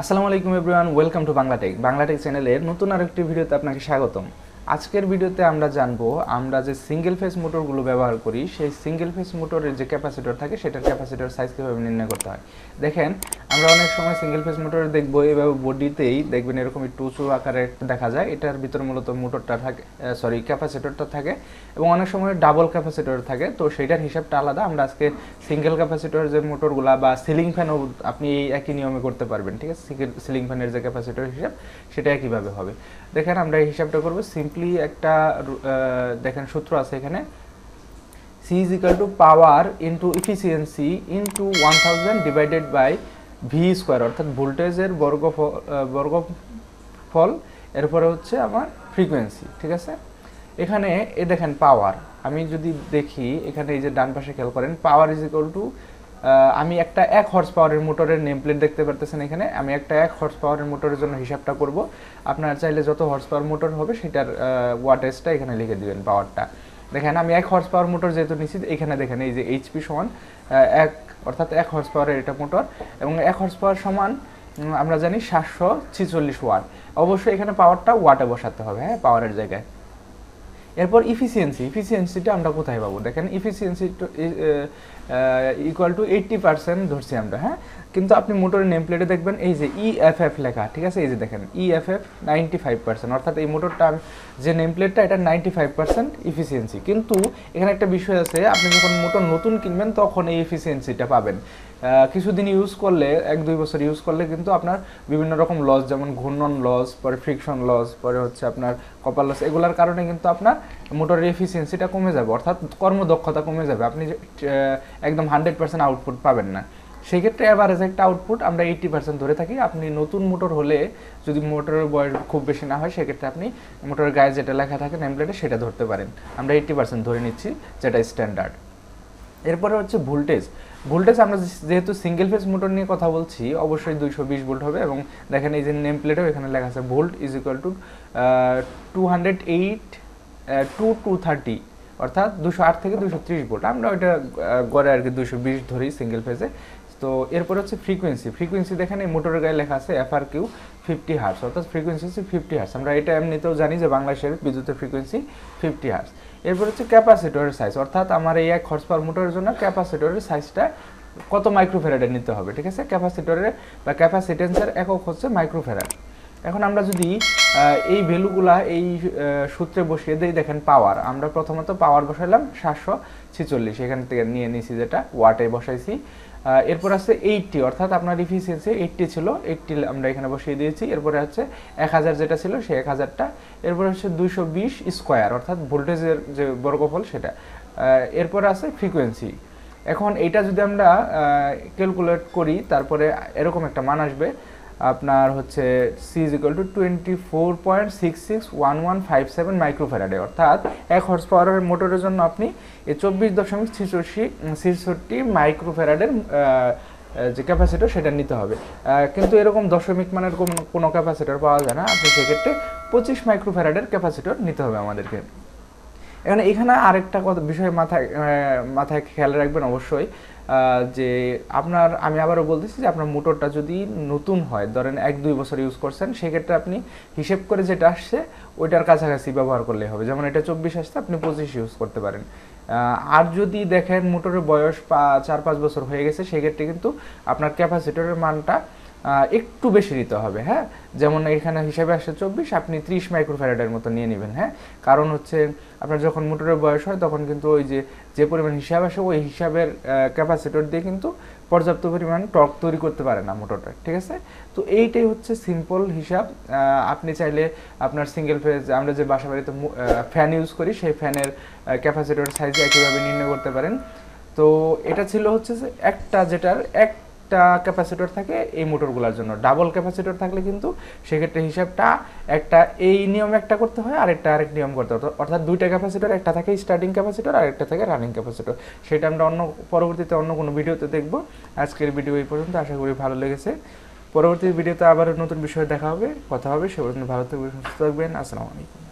আসসালামু আলাইকুম everyone welcome to Banglatech Banglatech চ্যানেলের নতুন আরেকটি ভিডিওতে আপনাকে স্বাগতম। আজকের ভিডিওতে আমরা জানব, আমরা যে সিঙ্গেল ফেস মোটরগুলো ব্যবহার করি, সেই সিঙ্গেল ফেস মোটরের যে ক্যাপাসিটর থাকে, সেটার ক্যাপাসিটর সাইজ কীভাবে নির্ণয় করতে হয়। দেখেন আমরা অনেক সময় সিঙ্গেল ফেস মোটর দেখব, এভাবে বডিতেই দেখবেন এরকম একটু উঁচু আকারে দেখা যায়। এটার ভিতরে মূলত মোটরটা থাকে সরি ক্যাপাসিটরটা থাকে এবং অনেক সময় ডাবল ক্যাপাসিটর থাকে। তো সেটার হিসাবটা আলাদা। আমরা আজকে সিঙ্গেল ক্যাপাসিটর যে মোটরগুলা বা সিলিং ফ্যানও আপনি এই একই নিয়মে করতে পারবেন, ঠিক আছে? সিলিং ফ্যানের যে ক্যাপাসিটর হিসাব, সেটা একইভাবে হবে। দেখেন, আমরা এই হিসাবটা করব। সিম্পলি একটা দেখেন সূত্র আছে এখানে। Is equal to power into efficiency into one thousand divided by V square অর্থাৎ ভোল্টেজের বর্গ বর্গফল, এরপরে হচ্ছে আমার ফ্রিকোয়েন্সি ঠিক আছে? এখানে এ দেখেন পাওয়ার আমি যদি দেখি, এখানে এই যে ডান পাশে খেয়াল করেন পাওয়ার ইজ ইকাল টু আমি একটা এক হর্স পাওয়ারের মোটরের নেম প্লেট দেখতে পারতেছেন এখানে, আমি একটা এক হর্স পাওয়ারের মোটরের জন্য হিসাবটা করব। আপনার চাইলে যত হর্স পাওয়ার মোটর হবে, সেটার ওয়াটেজটা এখানে লিখে দিবেন পাওয়ারটা দেখেন, আমি এক হর্স পাওয়ার মোটর যেহেতু নিচ্ছি এখানে দেখেন, এই যে এইচপি সমান এক, অর্থাৎ এক হর্স পাওয়ারের এটা মোটর এবং এক হর্স পাওয়ার সমান আমরা জানি সাতশো ছিচল্লিশ ওয়াট। অবশ্যই এখানে পাওয়ারটা ওয়াটে বসাতে হবে হ্যাঁ পাওয়ারের জায়গায়। এরপর ইফিসিয়েন্সি ইফিসিয়েন্সিটা আমরা কোথায় পাবো? দেখেন efficiency equal to eighty percent ধরছি আমরা হ্যাঁ? কিন্তু আপনি মোটরের নেম প্লেটে দেখবেন, এই যে ইএফএফ লেখা, ঠিক আছে? এই যে দেখেন ইএফএফ নাইনটি ফাইভ পার্সেন্ট অর্থাৎ এই মোটরটা যে নেম প্লেটটা এটা নাইনটি ফাইভ পার্সেন্ট ইফিসিয়েন্সি কিন্তু এখানে একটা বিষয় আছে, আপনি যখন মোটর নতুন কিনবেন, তখন এই এফিসিয়েন্সিটা পাবেন। কিছুদিন ইউজ করলে, এক দুই বছর ইউজ করলে কিন্তু আপনার বিভিন্ন রকম লস যেমন ঘূর্ণন লস পরে ফ্রিকশন লস পরে হচ্ছে আপনার কপার লস এগুলোর কারণে কিন্তু আপনার মোটরের এফিসিয়েন্সিটা কমে যাবে, অর্থাৎ কর্মদক্ষতা কমে যাবে। আপনি একদম হান্ড্রেড পার্সেন্ট আউটপুট পাবেন না। সেই ক্ষেত্রে অ্যাভারেজ একটা আউটপুট আমরা এইটি পার্সেন্ট ধরে থাকি। আপনি নতুন মোটর হলে যদি মোটরের বয়স খুব বেশি না হয়, সেক্ষেত্রে আপনি মোটরের গায়ে যেটা লেখা থাকে নেমপ্লেটে সেটা ধরতে পারেন। আমরা এইটি পার্সেন্ট ধরে নিচ্ছি, যেটা স্ট্যান্ডার্ড এরপরে হচ্ছে ভোল্টেজ ভোল্টেজ আমরা যেহেতু সিঙ্গেল ফেজ মোটর নিয়ে কথা বলছি, অবশ্যই দুইশো বিশ ভোল্ট হবে এবং দেখেন এই যে নেম প্লেটেও এখানে লেখা আছে volt is equal to two hundred eight to two thirty অর্থাৎ দুশো আট থেকে দুশো ত্রিশ ভোল্ট। আমরা ওইটা গড়ে আর কি দুশো বিশ ধরি সিঙ্গেল ফেজে তো এরপর হচ্ছে ফ্রিকোয়েন্সি ফ্রিকোয়েন্সি দেখেন এই মোটরের গায়ে লেখা আছে F R Q fifty hertz অর্থাৎ ফ্রিকোয়েন্সি হচ্ছে ফিফটি হার্স আমরা এটা এমনিতেও জানি যে বাংলাদেশের বিদ্যুতের ফ্রিকোয়েন্সি ফিফটি হার্স এরপর হচ্ছে ক্যাপাসিটরের সাইজ অর্থাৎ আমার এই এক হর্স পাওয়ার মোটরের জন্য ক্যাপাসিটরের সাইজটা কত মাইক্রোফেরাডের নিতে হবে, ঠিক আছে? ক্যাপাসিটরের বা ক্যাপাসিটেন্সের একক হচ্ছে মাইক্রোফেরাড এখন আমরা যদি এই ভ্যালুগুলা এই সূত্রে বসিয়ে দিই, দেখেন পাওয়ার আমরা প্রথমত পাওয়ার বসাইলাম সাতশো ছিচল্লিশ, এখান থেকে নিয়ে নিয়েছি যেটা ওয়াটে বসাইছি। এরপর আছে এইটটি অর্থাৎ আপনার ইফিসিয়েন্সি এইটটি ছিল এইটটি আমরা এখানে বসিয়ে দিয়েছি। এরপরে হচ্ছে এক হাজার যেটা ছিল, সেই এক হাজারটা। এরপরে হচ্ছে দুইশো বিশ স্কোয়ার অর্থাৎ ভোল্টেজের যে বর্গফল সেটা। এরপরে আছে ফ্রিকোয়েন্সি এখন এইটা যদি আমরা ক্যালকুলেট করি, তারপরে এরকম একটা মান আসবে। আপনার হচ্ছে C is equal to twenty four point six six one one five seven মাইক্রোফেরাডে অর্থাৎ এক হর্স পাওয়ারের মোটরের জন্য আপনি চব্বিশ দশমিক ছিষট্টি ছিষট্টি মাইক্রোফেরাডের যে ক্যাপাসিটর সেটা নিতে হবে। কিন্তু এরকম দশমিক মানের কোনো কোনো ক্যাপাসিটর পাওয়া যায় না। আপনি সেক্ষেত্রে পঁচিশ মাইক্রোফেরাডের ক্যাপাসিটর নিতে হবে আমাদেরকে। এখানে এখানে আরেকটা কথা, বিষয় মাথায় মাথায় খেয়াল রাখবেন অবশ্যই যে আপনার, আমি আবারও বলতেছি যে আপনার মোটরটা যদি নতুন হয়, ধরেন এক, দুই বছর ইউজ করছেন, সেক্ষেত্রে আপনি হিসেব করে যেটা আসছে, ওইটার কাছাকাছি ব্যবহার করলে হবে। যেমন এটা চব্বিশ আসছে, আপনি পঁচিশ ইউজ করতে পারেন। আর যদি দেখেন মোটরের বয়স পা- চার, পাঁচ বছর হয়ে গেছে, সেক্ষেত্রে কিন্তু আপনার ক্যাপাসিটরের মানটা একটু বেশি নিতে হবে হ্যাঁ? যেমন এখানে হিসাবে আসছে চব্বিশ, আপনি ত্রিশ মাইক্রোফ্যারাডের মতো নিয়ে নেবেন হ্যাঁ? কারণ হচ্ছে আপনার যখন মোটরের বয়স হয়, তখন কিন্তু ওই যে যে পরিমাণ হিসাব আসে, ওই হিসাবের ক্যাপাসিটর দিয়ে কিন্তু পর্যাপ্ত পরিমাণ টর্ক তৈরি করতে পারে না মোটরটা, ঠিক আছে? তো এইটাই হচ্ছে সিম্পল হিসাব। আপনি চাইলে আপনার সিঙ্গেল ফেজ আমরা যে বাসা বাড়িতে ফ্যান ইউজ করি, সেই ফ্যানের ক্যাপাসিটর সাইজ একইভাবে নির্ণয় করতে পারেন। তো এটা ছিল হচ্ছে একটা যেটার একটা ক্যাপাসিটর থাকে এই মোটরগুলোর জন্য। ডাবল ক্যাপাসিটর থাকলে কিন্তু সেক্ষেত্রে হিসাবটা একটা এই নিয়ম একটা করতে হয় আর একটা আরেক নিয়ম করতে হয়। অর্থাৎ- দুইটা ক্যাপাসিটর একটা থাকে স্টার্টিং ক্যাপাসিটর আর একটা থাকে রানিং ক্যাপাসিটর সেটা আমরা অন্য, পরবর্তীতে অন্য কোনো ভিডিওতে দেখব। আজকের ভিডিও এই পর্যন্ত, আশা করি ভালো লেগেছে। পরবর্তী ভিডিওতে আবার নতুন বিষয়ে দেখা হবে, কথা হবে। সে পর্যন্ত ভালো থাকবেন, সুস্থ থাকবেন। আসসালামু আলাইকুম।